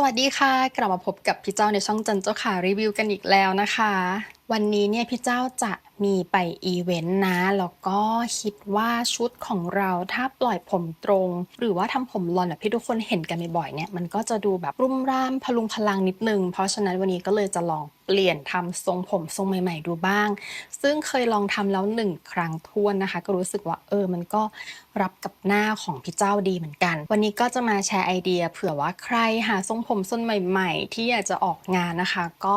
สวัสดีค่ะ กลับมาพบกับพี่เจ้าในช่องจันเจ้าขารีวิวกันอีกแล้วนะคะ วันนี้เนี่ยพี่เจ้าจะมีไปอีเวนต์นะ แล้วก็คิดว่าชุดของเราถ้าปล่อยผมตรง หรือว่าทำผมลอนแบบที่ทุกคนเห็นกันบ่อยๆเนี่ยมันก็จะดูแบบรุ่มร่ามพลุงพลังนิดนึง เพราะฉะนั้นวันนี้ก็เลยจะลองเปลี่ยนทำทรงผมทรงใหม่ ๆ ดูบ้าง ซึ่งเคยลองทำแล้วหนึ่งครั้งท้วนนะคะ ก็รู้สึกว่าเออมันก็รับกับหน้าของพี่เจ้าดีเหมือนกัน วันนี้ก็จะมาแชร์ไอเดีย เผื่อว่าใครหาทรงผมทรงใหม่ ๆ ที่อยากจะออกงานนะคะ ก็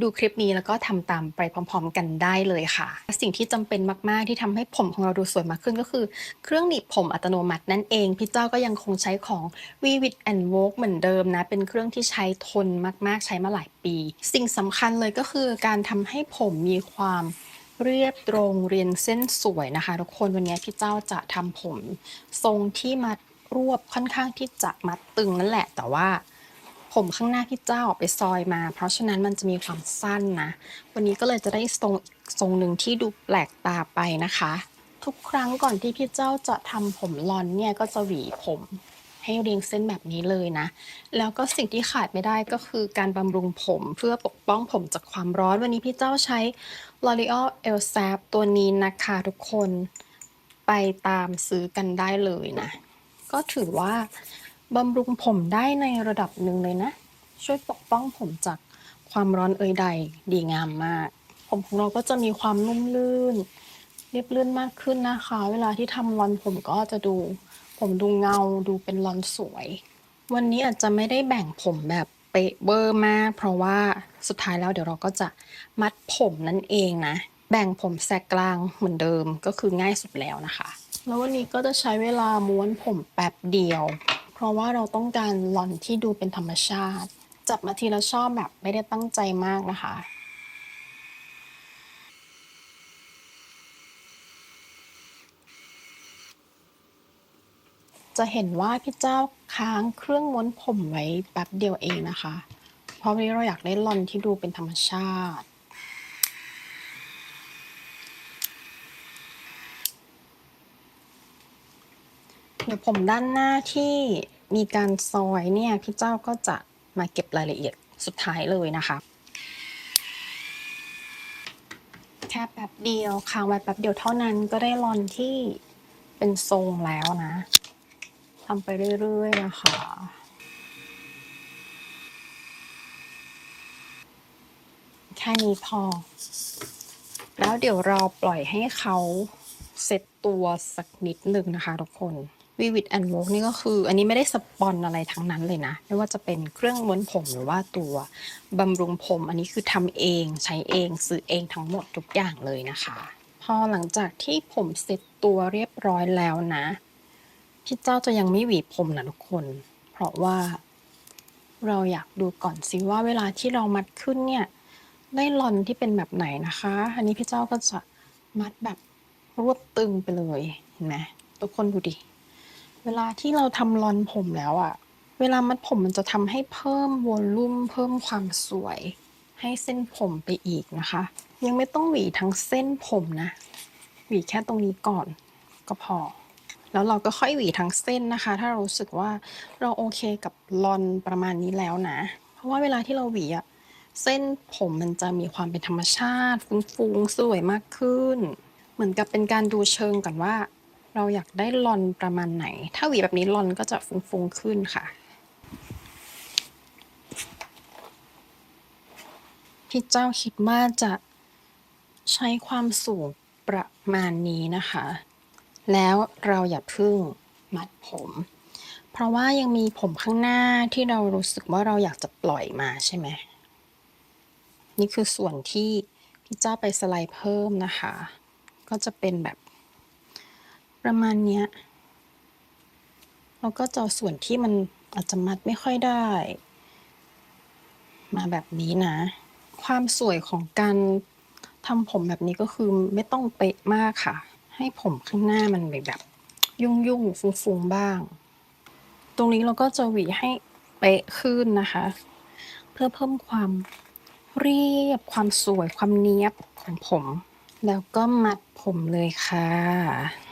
ดูคลิปนี้แล้วก็ทำตามไปพร้อม ๆ กันได้เลยค่ะ สิ่งที่จำเป็นมาก ๆ ที่ทำให้ผมของเราดูสวยมากขึ้นก็คือ เครื่องหนีบผมอัตโนมัตินั่นเอง พี่เจ้าก็ยังคงใช้ของ v i v i t and v o g เหมือนเดิมนะ เป็นเครื่องที่ใช้ทนมากๆ ใช้มาหลายปี สิ่งสำคัญเลยก็คือการทำให้ผมมีความเรียบตรงเรียนเส้นสวยนะคะทุกคนวันนี้พี่เจ้าจะทำผม ทรงที่มัดรวบค่อนข้างที่จะมัดตึงนั่นแหละ แต่ว่า ผมข้างหน้าพี่เจ้าไปซอยมา เพราะฉะนั้นมันจะมีความสั้นนะ วันนี้ก็เลยจะได้ทรงอีกทรงหนึ่งที่ดูแปลกตาไปนะคะ ทุกครั้งก่อนที่พี่เจ้าจะทำผมลอนเนี่ยก็จะหวีผมให้เรียงเส้นแบบนี้เลยนะ แล้วก็สิ่งที่ขาดไม่ได้ก็คือการบำรุงผมเพื่อปกป้องผมจากความร้อน วันนี้พี่เจ้าใช้ L'Oreal e l s a p ตัวนี้นะคะทุกคนไปตามซื้อกันได้เลยนะ ก็ถือว่า บำรุงผมได้ในระดับหนึ่งเลยนะ ช่วยปกป้องผมจากความร้อนเอ่ยใดดีงามมาก ผมของเราก็จะมีความนุ่มลื่น เรียบลื่นมากขึ้นนะคะ เวลาที่ทำรอนผมก็จะดู ผมดูเงาดูเป็นรอนสวย วันนี้อาจจะไม่ได้แบ่งผมแบบเป๊ะเบอร์มาก เพราะว่าสุดท้ายแล้วเดี๋ยวเราก็จะมัดผมนั่นเองนะ แบ่งผมแสกกลางเหมือนเดิมก็คือง่ายสุดแล้วนะคะ แล้ววันนี้ก็จะใช้เวลาม้วนผมแป๊บเดียว เพราะว่าเราต้องการรอนที่ดูเป็นธรรมชาติ จับมาทีละชอบแบบไม่ได้ตั้งใจมากนะคะ จะเห็นว่าพี่เจ้าค้างเครื่องม้วนผมไว้แป๊บเดียวเองนะคะ เพราะวันนี้เราอยากได้หลอนที่ดูเป็นธรรมชาติ เดี๋ยวผมด้านหน้าที่ มีการซอยเนี่ยพี่เจ้าก็จะมาเก็บรายละเอียดสุดท้ายเลยนะคะแค่แป๊บเดียวค้างไว้แป๊บเดียวเท่านั้นก็ได้ลอนที่เป็นทรงแล้วนะทำไปเรื่อยๆนะคะแค่นี้พอ แล้วเดี๋ยวเราปล่อยให้เขาเซตตัวสักนิดหนึ่งนะคะทุกคน Vivid and Vogue นี่ก็คือ อันนี้ไม่ได้สปอนอะไรทั้งนั้นเลยนะ ไม่ว่าจะเป็นเครื่องม้วนผมหรือว่าตัวบำรุงผม อันนี้คือทำเองใช้เองซื้อเองทั้งหมดทุกอย่างเลยนะคะ พอหลังจากที่ผมเสร็จตัวเรียบร้อยแล้วนะพี่เจ้าจะยังไม่หวีผมนะทุกคน เพราะว่าเราอยากดูก่อนสิว่าเวลาที่เรามัดขึ้นเนี่ย ได้ลอนที่เป็นแบบไหนนะคะ อันนี้พี่เจ้าก็จะมัดแบบรวบตึงไปเลยเห็นไหมทุกคนดูดิ เวลาที่เราทำลอนผมแล้วอะเวลามัดผมมันจะทำให้เพิ่มวอลลุ่มเพิ่มความสวย ให้เส้นผมไปอีกนะคะ ยังไม่ต้องหวีทั้งเส้นผมนะ หวีแค่ตรงนี้ก่อนก็พอ แล้วเราก็ค่อยหวีทั้งเส้นนะคะ ถ้าเรารู้สึกว่าเราโอเคกับลอนประมาณนี้แล้วนะ เพราะว่าเวลาที่เราหวีอะเส้นผมมันจะมีความเป็นธรรมชาติฟุ้งๆสวยมากขึ้น เหมือนกับเป็นการดูเชิงก่อนว่า เราอยากได้ลอนประมาณไหน ถ้าหวีแบบนี้ลอนก็จะฟุ้งๆขึ้นค่ะ พี่เจ้าคิดว่าจะใช้ความสูงประมาณนี้นะคะ แล้วเราอย่าพึ่งมัดผม เพราะว่ายังมีผมข้างหน้าที่เรารู้สึกว่าเราอยากจะปล่อยมาใช่ไหม นี่คือส่วนที่พี่เจ้าไปสไลด์เพิ่มนะคะ ก็จะเป็นแบบ ประมาณเนี้ยแล้วก็จะเอาส่วนที่มันอาจจะมัดไม่ค่อยได้ มาแบบนี้นะ ความสวยของการทำผมแบบนี้ก็คือไม่ต้องเป๊ะมากค่ะ ให้ผมข้างหน้ามันแบบยุ่งยุ่งๆฟุ้งๆบ้าง ตรงนี้เราก็จะหวีให้เป๊ะขึ้นนะคะ เพื่อเพิ่มความเรียบความสวยความเนี้ยบของผม แล้วก็มัดผมเลยค่ะ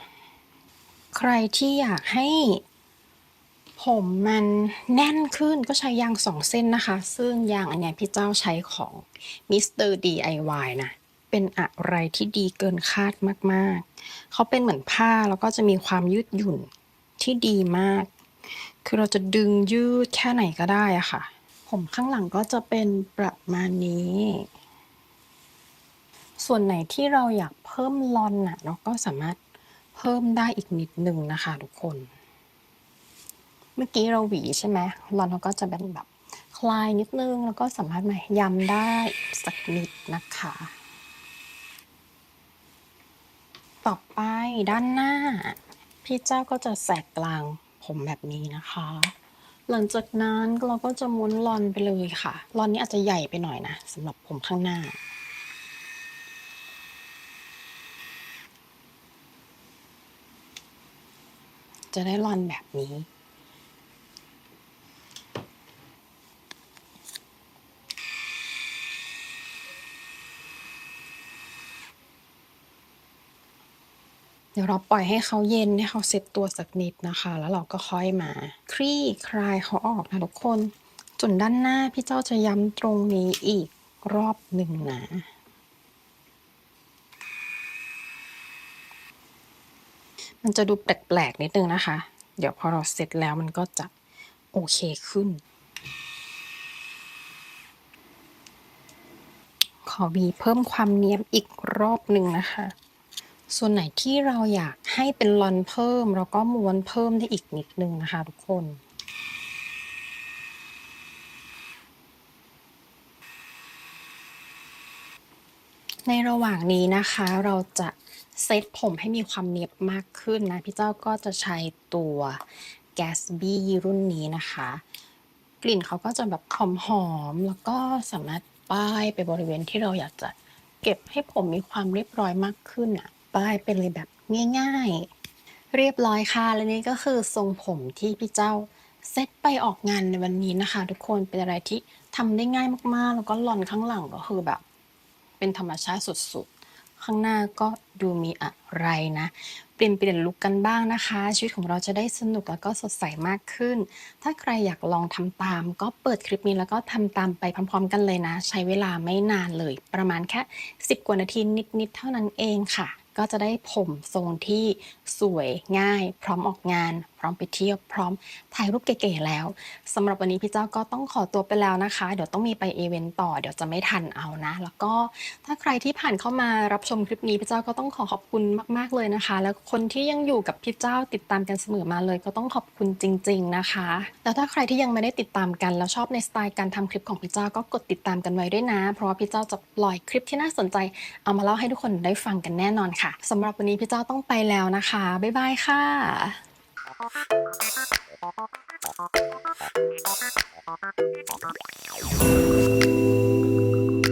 ใครที่อยากให้ผมมันแน่นขึ้นก็ใช้ยางสองเส้นนะคะ ซึ่งยางอันเนี้ยพี่เจ้าใช้ของ Mr. DIY นะ เป็นอะไรที่ดีเกินคาดมากๆ เขาเป็นเหมือนผ้าแล้วก็จะมีความยืดหยุ่นที่ดีมาก คือเราจะดึงยืดแค่ไหนก็ได้อะค่ะ ผมข้างหลังก็จะเป็นประมาณนี้ ส่วนไหนที่เราอยากเพิ่มลอนน่ะเราก็สามารถ เพิ่มได้อีกนิดนึงนะคะทุกคน เมื่อกี้เราหวีใช่ไหมลอนเขาก็จะเป็นแบบคลายนิดนึงแล้วก็สามารถมายำได้สักนิดนะคะ ต่อไปด้านหน้า พี่เจ้าก็จะแสกกลางผมแบบนี้นะคะ หลังจากนั้นเราก็จะม้วนลอนไปเลยค่ะลอนนี้อาจจะใหญ่ไปหน่อยนะสำหรับผมข้างหน้า จะได้ลอนแบบนี้ เดี๋ยวเราปล่อยให้เขาเย็นให้เขาเซ็ตตัวสักนิดนะคะ แล้วเราก็ค่อยมา คลี่คลายเขาออกนะทุกคนส่วนด้านหน้าพี่เจ้าจะย้ำตรงนี้อีกรอบหนึ่งนะ มันจะดูแปลกๆนิดนึงนะคะ เดี๋ยวพอเราเสร็จแล้วมันก็จะโอเคขึ้น ขอบีเพิ่มความเนียมอีกรอบหนึ่งนะคะ ส่วนไหนที่เราอยากให้เป็นลอนเพิ่มเราก็ม้วนเพิ่มได้อีกนิดนึงนะคะทุกคน ในระหว่างนี้นะคะเราจะเซตผมให้มีความเนียบมากขึ้นนะ พี่เจ้าก็จะใช้ตัว Gatsby รุ่นนี้นะคะ กลิ่นเขาก็จะแบบหอมๆแล้วก็สามารถป้ายไปบริเวณที่เราอยากจะเก็บให้ผมมีความเรียบร้อยมากขึ้นอะป้ายไปเลยแบบง่าย ๆ เรียบร้อยค่ะและนี่ก็คือทรงผมที่พี่เจ้าเซตไปออกงานในวันนี้นะคะ ทุกคนเป็นอะไรที่ทำได้ง่ายมากๆ แล้วก็หล่อนข้างหลังก็คือแบบ เป็นธรรมชาติสุดๆ ข้างหน้าก็ดูมีอะไรนะ เปลี่ยนเปลี่ยนลุคกันบ้างนะคะ ชีวิตของเราจะได้สนุกแล้วก็สดใสมากขึ้น ถ้าใครอยากลองทำตาม ก็เปิดคลิปนี้แล้วก็ทำตามไปพร้อม ๆ กันเลยนะ ใช้เวลาไม่นานเลย ประมาณแค่ 10 กว่านาทีนิดๆเท่านั้นเองค่ะ ก็จะได้ผมทรงที่สวยง่าย พร้อมออกงาน ร้อมไปเที่ยวพร้อมถ่ายรูปเก๋ๆแล้วสำหรับวันนี้พี่เจ้าก็ต้องขอตัวไปแล้วนะคะ เดี๋ยวต้องมีไปอีเวนต์ต่อเดี๋ยวจะไม่ทันเอานะ แล้วก็ถ้าใครที่ผ่านเข้ามารับชมคลิปนี้พี่เจ้าก็ต้องขอขอบคุณมาก ๆเลยนะคะ แล้วคนที่ยังอยู่กับพี่เจ้าติดตามกันเสมอมาเลย ก็ต้องขอบคุณจริง ๆนะคะ แล้วถ้าใครที่ยังไม่ได้ติดตามกันแล้วชอบในสไตล์การทำคลิปของพี่เจ้าก็กดติดตามกันไว้ด้วยนะ เพราะว่าพี่เจ้าจะปล่อยคลิปที่น่าสนใจ เอามาเล่าให้ทุกคนได้ฟังกันแน่นอนค่ะสำหรับวันนี้พี่เจ้าต้องไปแล้วนะคะ บ๊ายบายค่ะ Thank you.